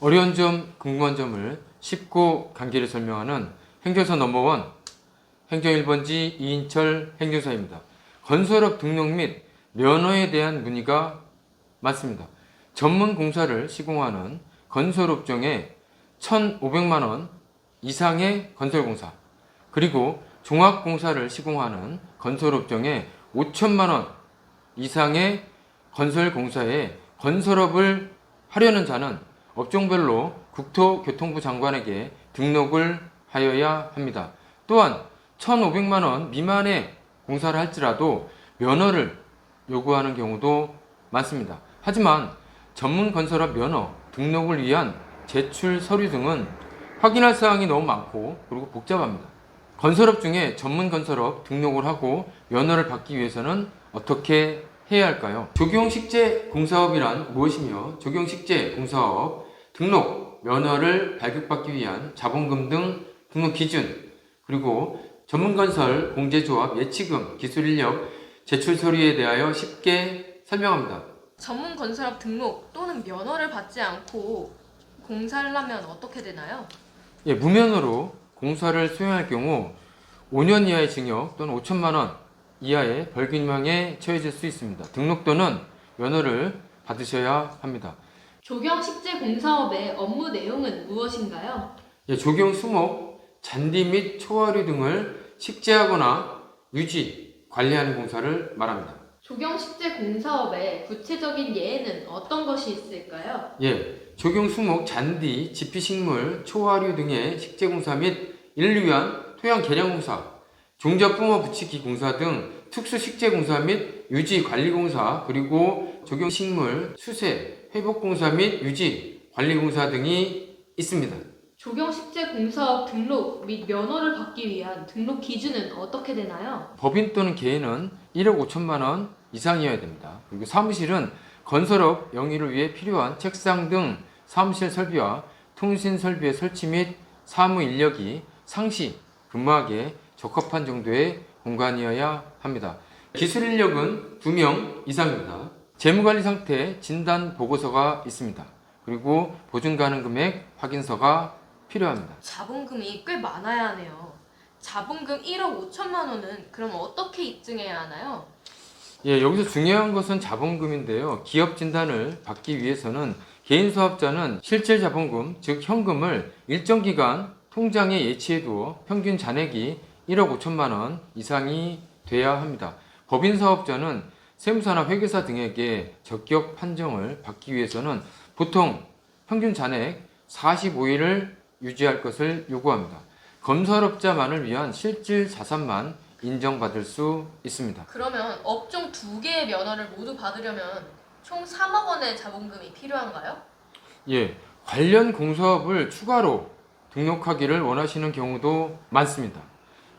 어려운 점, 궁금한 점을 쉽고 간결히 설명하는 행정사 넘버원 행정 1번지 이인철 행정사입니다. 건설업 등록 및 면허에 대한 문의가 많습니다. 전문 공사를 시공하는 건설업종에 1,500만 원 이상의 건설공사 그리고 종합공사를 시공하는 건설업종에 5천만 원 이상의 건설공사에 건설업을 하려는 자는 업종별로 국토교통부 장관에게 등록을 하여야 합니다. 또한 1,500만 원 미만의 공사를 할지라도 면허를 요구하는 경우도 많습니다. 하지만 전문 건설업 면허 등록을 위한 제출 서류 등은 확인할 사항이 너무 많고 그리고 복잡합니다. 건설업 중에 전문 건설업 등록을 하고 면허를 받기 위해서는 어떻게 해야 할까요? 적용식재 공사업이란 무엇이며 적용식재 공사업 등록 면허를 발급받기 위한 자본금 등 등록 기준 그리고 전문건설 공제조합 예치금 기술 인력 제출 서류에 대하여 쉽게 설명합니다. 전문 건설업 등록 또는 면허를 받지 않고 공사를 하면 어떻게 되나요? 예, 무면허로 공사를 수행할 경우 5년 이하의 징역 또는 5천만 원 이하의 벌금형에 처해질 수 있습니다. 등록 또는 면허를 받으셔야 합니다. 조경 식재 공사업의 업무 내용은 무엇인가요? 예, 조경 수목, 잔디 및 초화류 등을 식재하거나 유지, 관리하는 공사를 말합니다. 조경 식재 공사업의 구체적인 예에는 어떤 것이 있을까요? 예, 조경 수목, 잔디, 지피식물, 초화류 등의 식재 공사 및 위한 토양 개량 공사, 종자 뿜어 붙이기 공사 등 특수 식재 공사 및 유지 관리 공사 그리고 조경 식물 수세 회복 공사 및 유지 관리 공사 등이 있습니다. 조경 식재 공사업 등록 및 면허를 받기 위한 등록 기준은 어떻게 되나요? 법인 또는 개인은 1억 5천만 원 이상이어야 됩니다. 그리고 사무실은 건설업 영위를 위해 필요한 책상 등 사무실 설비와 통신 설비의 설치 및 사무 인력이 상시 근무하기에 적합한 정도의 공간이어야 합니다. 기술 인력은 2명 이상입니다. 재무관리 상태 진단 보고서가 있습니다. 그리고 보증 가능 금액 확인서가 필요합니다. 자본금이 꽤 많아야 하네요. 자본금 1억 5천만 원은 그럼 어떻게 입증해야 하나요? 예, 여기서 중요한 것은 자본금인데요. 기업 진단을 받기 위해서는 개인 사업자는 실질 자본금, 즉 현금을 일정 기간 통장에 예치해 두어 평균 잔액이 1억 5천만 원 이상이 돼야 합니다. 법인 사업자는 세무사나 회계사 등에게 적격 판정을 받기 위해서는 보통 평균 잔액 45일을 유지할 것을 요구합니다. 건설업자만을 위한 실질 자산만 인정받을 수 있습니다. 그러면 업종 두 개의 면허를 모두 받으려면 총 3억 원의 자본금이 필요한가요? 예, 관련 공사업을 추가로 등록하기를 원하시는 경우도 많습니다.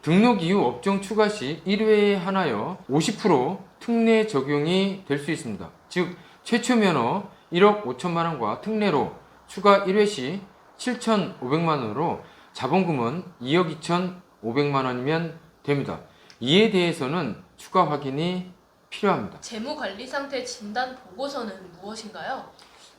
등록 이후 업종 추가 시 1회에 하나여 50% 특례 적용이 될 수 있습니다. 즉, 최초 면허 1억 5천만 원과 특례로 추가 1회 시 7,500만 원으로 자본금은 2억 2,500만 원이면 됩니다. 이에 대해서는 추가 확인이 필요합니다. 재무 관리 상태 진단 보고서는 무엇인가요?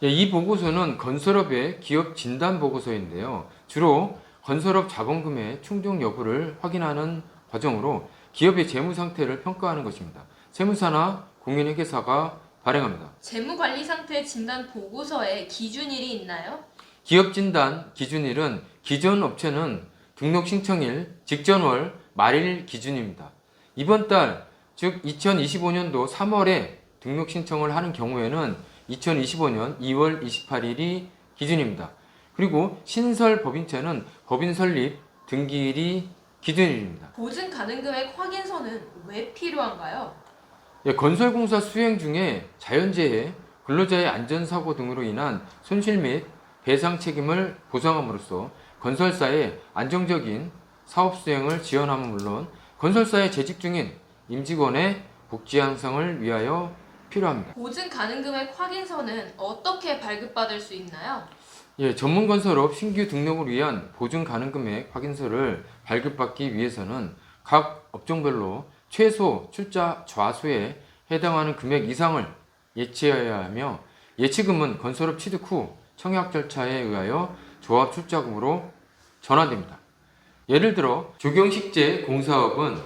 예, 이 보고서는 건설업의 기업 진단 보고서인데요. 주로 건설업 자본금의 충족 여부를 확인하는 과정으로 기업의 재무 상태를 평가하는 것입니다. 세무사나 공인회계사가 발행합니다. 재무관리 상태 진단 보고서에 기준일이 있나요? 기업 진단 기준일은 기존 업체는 등록 신청일 직전월 말일 기준입니다. 이번 달, 즉 2025년도 3월에 등록 신청을 하는 경우에는 2025년 2월 28일이 기준입니다. 그리고 신설 법인체는 법인 설립 등기일이 기준일입니다. 보증 가능 금액 확인서는 왜 필요한가요? 예, 건설공사 수행 중에 자연재해, 근로자의 안전사고 등으로 인한 손실 및 배상 책임을 보상함으로써 건설사의 안정적인 사업 수행을 지원함은 물론 건설사에 재직 중인 임직원의 복지 향상을 위하여 필요합니다. 보증 가능 금액 확인서는 어떻게 발급받을 수 있나요? 예, 전문 건설업 신규 등록을 위한 보증 가능 금액 확인서를 발급받기 위해서는 각 업종별로 최소 출자 좌수에 해당하는 금액 이상을 예치해야 하며 예치금은 건설업 취득 후 청약 절차에 의하여 조합 출자금으로 전환됩니다. 예를 들어 조경식재 공사업은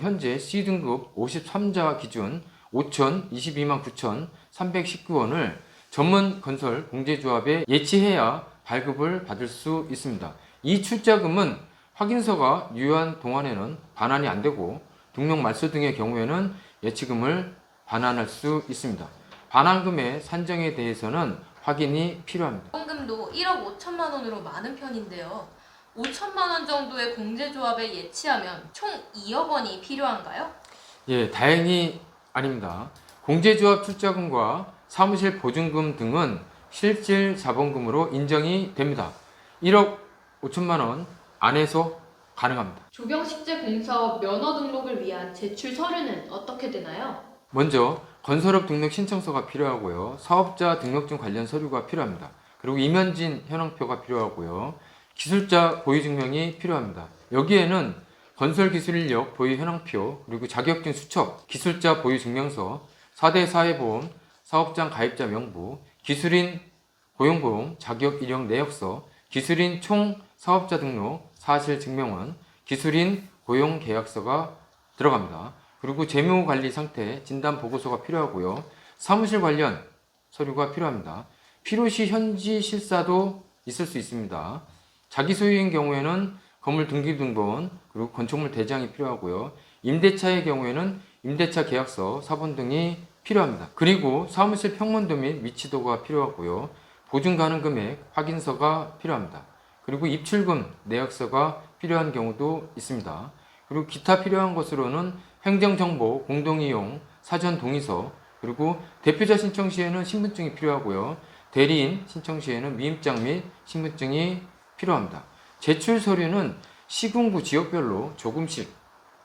현재 C등급 53자 기준 5,022만 9,319원을 전문 건설 공제조합에 예치해야 발급을 받을 수 있습니다. 이 출자금은 확인서가 유효한 동안에는 반환이 안 되고 등록 말소 등의 경우에는 예치금을 반환할 수 있습니다. 반환금의 산정에 대해서는 확인이 필요합니다. 자본금도 1억 5천만 원으로 많은 편인데요. 5천만 원 정도의 공제조합에 예치하면 총 2억 원이 필요한가요? 예, 다행히 아닙니다. 공제조합 출자금과 사무실 보증금 등은 실질 자본금으로 인정이 됩니다. 1억 5천만 원 안에서 가능합니다. 조경식재 공사업 면허 등록을 위한 제출 서류는 어떻게 되나요? 먼저 건설업 등록 신청서가 필요하고요. 사업자 등록증 관련 서류가 필요합니다. 그리고 이면진 현황표가 필요하고요. 기술자 보유 증명이 필요합니다. 여기에는 건설 기술 인력 보유 현황표, 그리고 자격증 수첩, 기술자 보유 증명서, 4대 사회보험, 사업장 가입자 명부, 기술인 고용보험, 자격 이력 내역서, 기술인 총 사업자 등록, 사실 증명원, 기술인 고용 계약서가 들어갑니다. 그리고 재무 관리 상태 진단 보고서가 필요하고요. 사무실 관련 서류가 필요합니다. 필요시 현지 실사도 있을 수 있습니다. 자기 소유인 경우에는 건물 등기 등본 그리고 건축물 대장이 필요하고요. 임대차의 경우에는 임대차 계약서, 사본 등이 필요합니다. 그리고 사무실 평면도 및 위치도가 필요하고요. 보증 가능 금액 확인서가 필요합니다. 그리고 입출금 내역서가 필요한 경우도 있습니다. 그리고 기타 필요한 것으로는 행정정보, 공동이용, 사전 동의서, 그리고 대표자 신청 시에는 신분증이 필요하고요. 대리인 신청 시에는 미임장 및 신분증이 필요합니다. 제출 서류는 시군구 지역별로 조금씩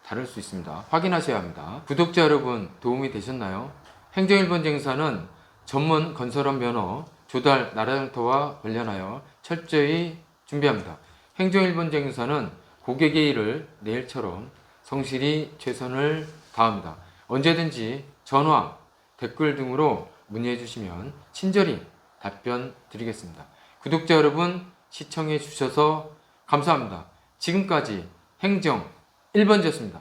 다를 수 있습니다. 확인하셔야 합니다. 구독자 여러분 도움이 되셨나요? 행정일본 쟁사는 전문 건설업 면허 조달 나라장터와 관련하여 철저히 준비합니다. 행정일본 쟁사는 고객의 일을 내일처럼 성실히 최선을 다합니다. 언제든지 전화, 댓글 등으로 문의해 주시면 친절히 답변 드리겠습니다. 구독자 여러분 시청해 주셔서 감사합니다. 지금까지 행정 1번지였습니다.